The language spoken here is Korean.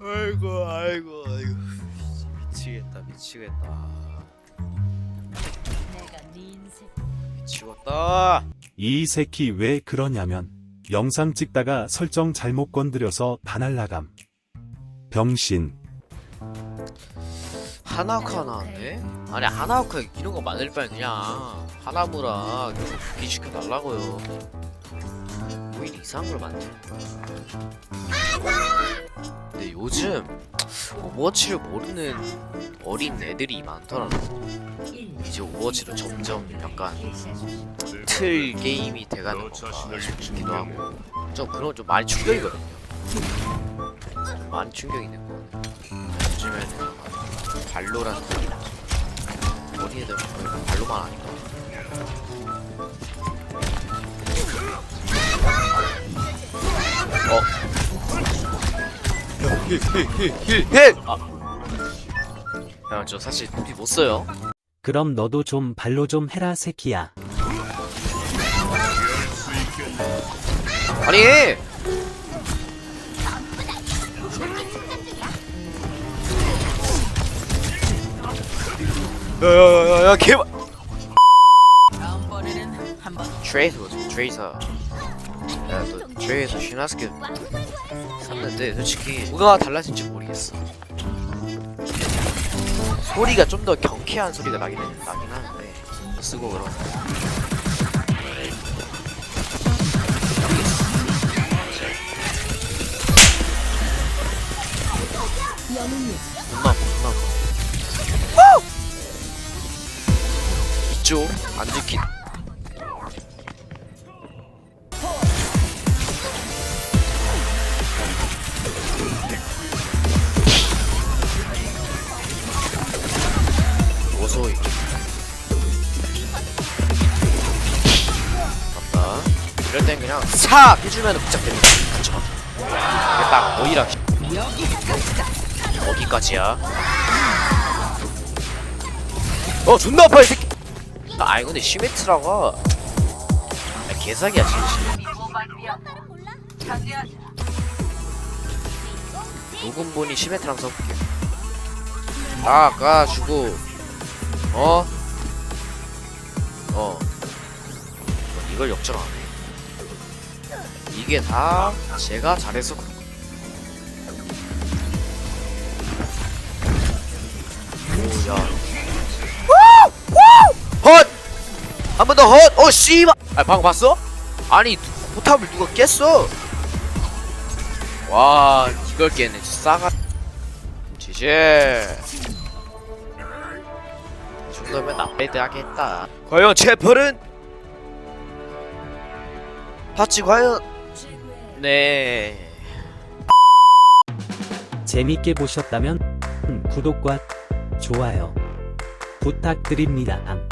아이고 아이고 아이고 미치겠다 미치겠다 내가 네 인생 미치겠다 이 새끼 왜 그러냐면 영상 찍다가 설정 잘못 건드려서 다 날라감. 병신. 하나카 나왔네? 아니 하나카 이런 거 만들 바에 그냥 하나무라 기시켜 달라고요 이상한 걸 만드는 거야 근데 요즘 오버워치를 모르는 어린 애들이 많더라고. 이제 오버워치도 점점 약간 틀 게임이 돼가는 건가 싶기도 하고. 좀 그런 좀 많이 충격이거든요. 좀 많이 충격이 있는 거 요즘에는 발로란트 어린애들 거의 발로만 하니까 힐힐힐힐힐 아. 야, 저 사실 피 못 써요. 그럼 너도 좀 발로 좀 해라 새끼야. 아니! 야야야야 개발 다음번에는 한번 트레이서 트레이서 야너 트레이서 시나스케 샀는데 솔직히 뭐가 달라진지 모르겠어. 소리가 좀 더 경쾌한 소리가 나긴 해 나긴 하는데. 쓰고 그럼 못나 못나 이쪽 안 지킨 이럴 땐 그냥 사 해주면은 붙잡됩니다. 갇혀 이게 딱 어이라 여기까지야. 어 존나 아파 이 새끼. 아, 아니 근데 시메트라가 아, 개사기야 진짜. 녹음본이 시메트랑 써볼게 닦아주고 어? 어. 이걸 역전하네 이게 다 제가 잘해서 그런 거야 오야 헛! 한 번 더 헛! 어 씨발! 아 방금 봤어? 아니 누- 포탑을 누가 깼어 와 이걸 깨네 싸가 지제 이 정도면 나빼드 하겠다 과연 채플은? 파치 과연 네 재밌게 보셨다면 구독과 좋아요 부탁드립니다.